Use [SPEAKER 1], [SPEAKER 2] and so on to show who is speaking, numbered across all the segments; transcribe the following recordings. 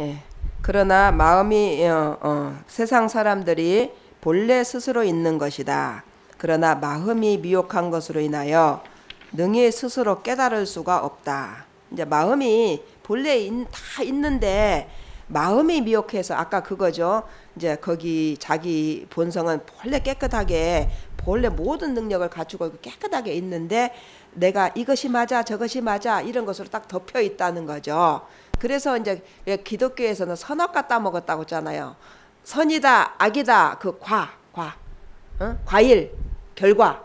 [SPEAKER 1] 예. 그러나 마음이 어, 어, 세상 사람들이 본래 스스로 있는 것이다. 그러나 마음이 미혹한 것으로 인하여 능히 스스로 깨달을 수가 없다. 이제 마음이 본래 있- 다 있는데 마음이 미혹해서 아까 그거죠. 이제 거기 자기 본성은 본래 깨끗하게 본래 모든 능력을 갖추고 있고 깨끗하게 있는데 내가 이것이 맞아 저것이 맞아 이런 것으로 딱 덮여 있다는 거죠. 그래서 이제 기독교에서는 선악 갖다 먹었다고 했잖아요. 선이다 악이다 그 과, 과, 어? 과일 결과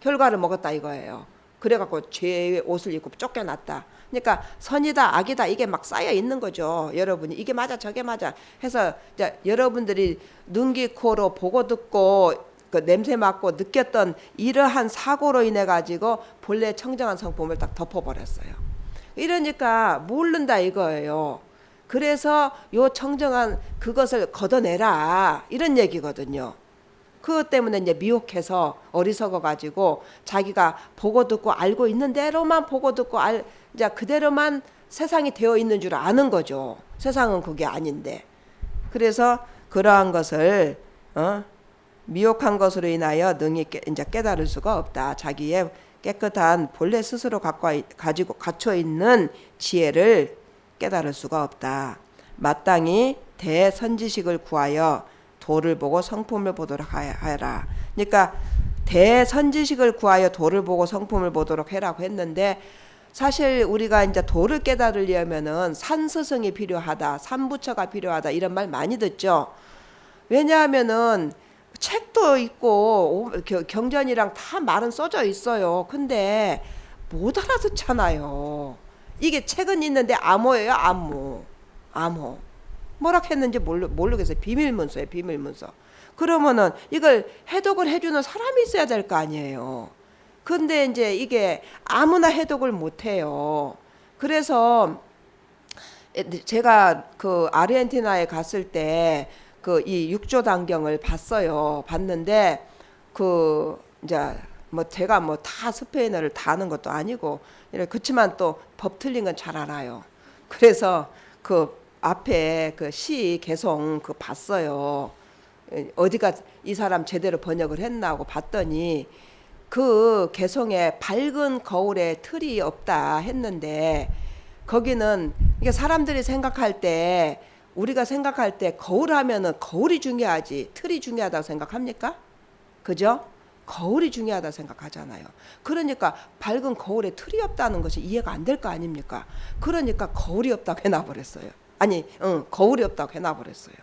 [SPEAKER 1] 결과를 먹었다 이거예요. 그래갖고 죄의 옷을 입고 쫓겨났다. 그러니까 선이다 악이다 이게 막 쌓여 있는 거죠. 여러분이 이게 맞아 저게 맞아 해서 이제 여러분들이 눈기 코로 보고 듣고 그 냄새 맡고 느꼈던 이러한 사고로 인해 가지고 본래 청정한 성품을 딱 덮어버렸어요. 이러니까 모른다 이거예요. 그래서 요 청정한 그것을 걷어내라 이런 얘기거든요. 그것 때문에 이제 미혹해서 어리석어 가지고 자기가 보고 듣고 알고 있는 대로만 보고 듣고 알 이제 그대로만 세상이 되어 있는 줄 아는 거죠. 세상은 그게 아닌데. 그래서 그러한 것을 어? 미혹한 것으로 인하여 능히 깨, 이제 깨달을 수가 없다. 자기의 깨끗한 본래 스스로 갖고 와- 가지고 갖춰 있는 지혜를 깨달을 수가 없다. 마땅히 대선지식을 구하여 도를 보고 성품을 보도록 하라. 그러니까 대선지식을 구하여 도를 보고 성품을 보도록 해라고 했는데 사실 우리가 이제 도를 깨달으려면은 산스승이 필요하다, 산부처가 필요하다 이런 말 많이 듣죠. 왜냐하면은 책도 있고 경전이랑 다 말은 써져 있어요. 근데 못 알아듣잖아요. 이게 책은 있는데 암호예요, 암호. 암호. 뭐라 했는지 모르, 모르겠어요. 비밀문서예요, 비밀문서. 그러면은 이걸 해독을 해주는 사람이 있어야 될 거 아니에요. 근데 이제 이게 아무나 해독을 못 해요. 그래서 제가 그 아르헨티나에 갔을 때 그 이 육조 단경을 봤어요. 봤는데 그 이제 뭐 제가 뭐 다 스페인어를 다 아는 것도 아니고 그렇지만 또 법 틀린 건 잘 알아요. 그래서 그 앞에 그 시 개송 그 봤어요. 어디가 이 사람 제대로 번역을 했나 하고 봤더니 그 개성에 밝은 거울에 틀이 없다 했는데 거기는 이게 사람들이 생각할 때 우리가 생각할 때 거울 하면은 거울이 중요하지 틀이 중요하다고 생각합니까? 그죠? 거울이 중요하다 생각하잖아요. 그러니까 밝은 거울에 틀이 없다는 것이 이해가 안 될 거 아닙니까? 그러니까 거울이 없다고 해놔버렸어요. 아니, 응, 거울이 없다고 해놔버렸어요.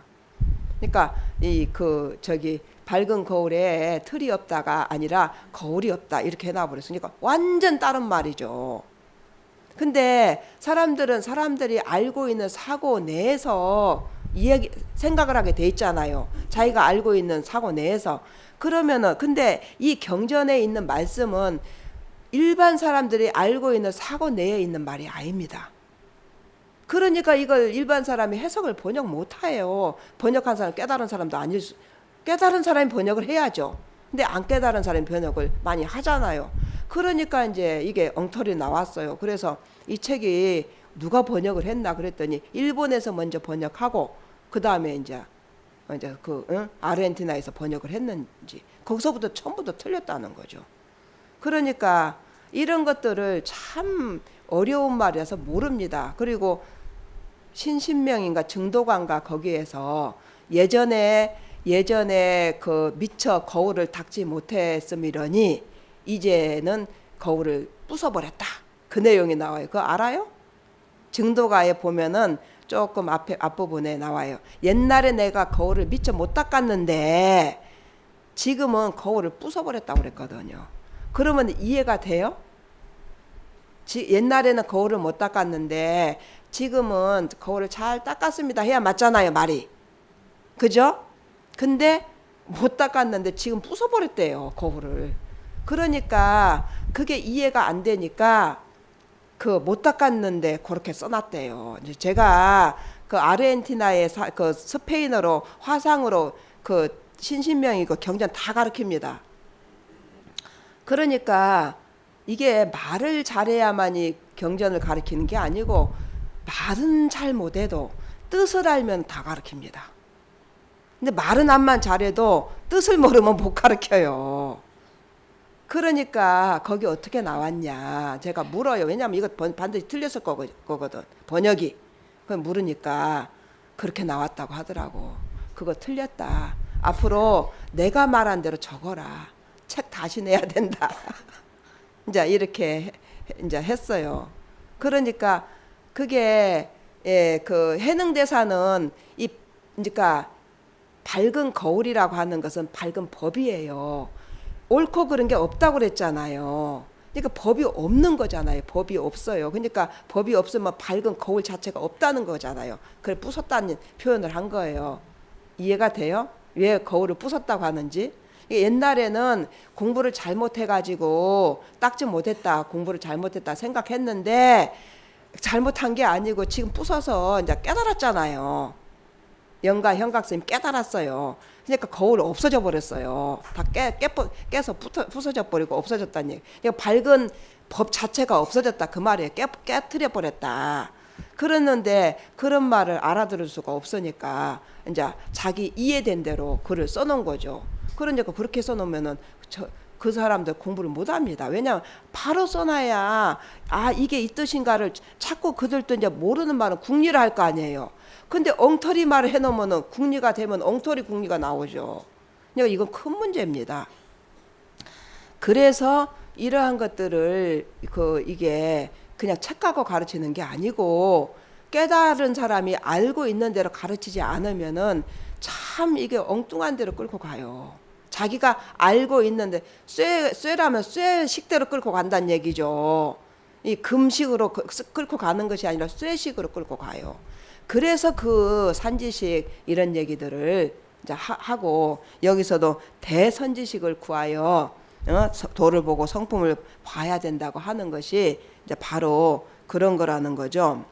[SPEAKER 1] 그러니까 이 그 저기 밝은 거울에 틀이 없다가 아니라 거울이 없다 이렇게 해놔버렸으니까 완전 다른 말이죠. 근데 사람들은 사람들이 알고 있는 사고 내에서 이야기 생각을 하게 돼 있잖아요. 자기가 알고 있는 사고 내에서 그러면은 근데 이 경전에 있는 말씀은 일반 사람들이 알고 있는 사고 내에 있는 말이 아닙니다. 그러니까 이걸 일반 사람이 해석을 번역 못 해요. 번역한 사람 깨달은 사람도 아닐 수 깨달은 사람이 번역을 해야죠. 근데 안 깨달은 사람이 번역을 많이 하잖아요. 그러니까 이제 이게 엉터리 나왔어요. 그래서 이 책이 누가 번역을 했나 그랬더니 일본에서 먼저 번역하고 그 다음에 이제 이제 그 응? 아르헨티나에서 번역을 했는지 거기서부터 처음부터 틀렸다는 거죠. 그러니까 이런 것들을 참 어려운 말이라서 모릅니다. 그리고 신신명인가 증도관가 거기에서 예전에 예전에 그 미처 거울을 닦지 못했음이러니 이제는 거울을 부숴버렸다. 그 내용이 나와요. 그거 알아요? 증도가에 보면은 조금 앞에 앞부분에 나와요. 옛날에 내가 거울을 미처 못 닦았는데 지금은 거울을 부숴버렸다고 그랬거든요. 그러면 이해가 돼요? 지, 옛날에는 거울을 못 닦았는데 지금은 거울을 잘 닦았습니다. 해야 맞잖아요 말이. 그죠? 근데 못 닦았는데 지금 부숴버렸대요 거울을. 그러니까 그게 이해가 안 되니까 그 못 닦았는데 그렇게 써놨대요. 제가 그 아르헨티나의 사, 그 스페인어로 화상으로 그 신신명이고 경전 다 가르칩니다. 그러니까 이게 말을 잘해야만이 경전을 가리키는 게 아니고 말은 잘 못해도 뜻을 알면 다 가르칩니다. 근데 말은 암만 잘해도 뜻을 모르면 못 가르쳐요. 그러니까 거기 어떻게 나왔냐 제가 물어요. 왜냐하면 이거 번- 반드시 틀렸을 거거- 거거든 번역이. 그 물으니까 그렇게 나왔다고 하더라고. 그거 틀렸다. 앞으로 내가 말한 대로 적어라. 책 다시 내야 된다. 이제 이렇게 해- 이제 했어요. 그러니까 그게 예, 그 해능 대사는 이 그러니까 밝은 거울이라고 하는 것은 밝은 법이에요. 옳고 그른 게 없다고 그랬잖아요. 그러니까 법이 없는 거잖아요. 법이 없어요. 그러니까 법이 없으면 밝은 거울 자체가 없다는 거잖아요. 그걸 부쉈다는 표현을 한 거예요. 이해가 돼요? 왜 거울을 부쉈다고 하는지? 옛날에는 공부를 잘못해가지고 닦지 못했다, 공부를 잘못했다 생각했는데 잘못한 게 아니고 지금 부숴서 이제 깨달았잖아요. 영가 현각 선생님 깨달았어요. 그러니까 거울 없어져 버렸어요. 다 깨, 깨, 깨서 부터, 부서져 버리고 없어졌다는 얘기. 그러니까 밝은 법 자체가 없어졌다 그 말이에요. 깨, 깨트려 버렸다. 그랬는데 그런 말을 알아들을 수가 없으니까 이제 자기 이해된 대로 글을 써놓은 거죠. 그러니까 그렇게 써놓으면은 저, 그 사람들 공부를 못 합니다. 왜냐하면 바로 써놔야 아 이게 이 뜻인가를 자꾸 그들도 이제 모르는 말은 궁리를 할 거 아니에요. 근데 엉터리 말을 해놓으면은 궁리가 되면 엉터리 궁리가 나오죠. 그러니까 이건 큰 문제입니다. 그래서 이러한 것들을 그 이게 그냥 책 갖고 가르치는 게 아니고 깨달은 사람이 알고 있는 대로 가르치지 않으면은 참 이게 엉뚱한 대로 끌고 가요. 자기가 알고 있는데 쇠 쇠라면 쇠 식대로 끌고 간다는 얘기죠. 이 금식으로 그- 끌고 가는 것이 아니라 쇠식으로 끌고 가요. 그래서 그 산지식 이런 얘기들을 이제 하, 하고 여기서도 대선지식을 구하여 어, 서- 도를 보고 성품을 봐야 된다고 하는 것이 이제 바로 그런 거라는 거죠.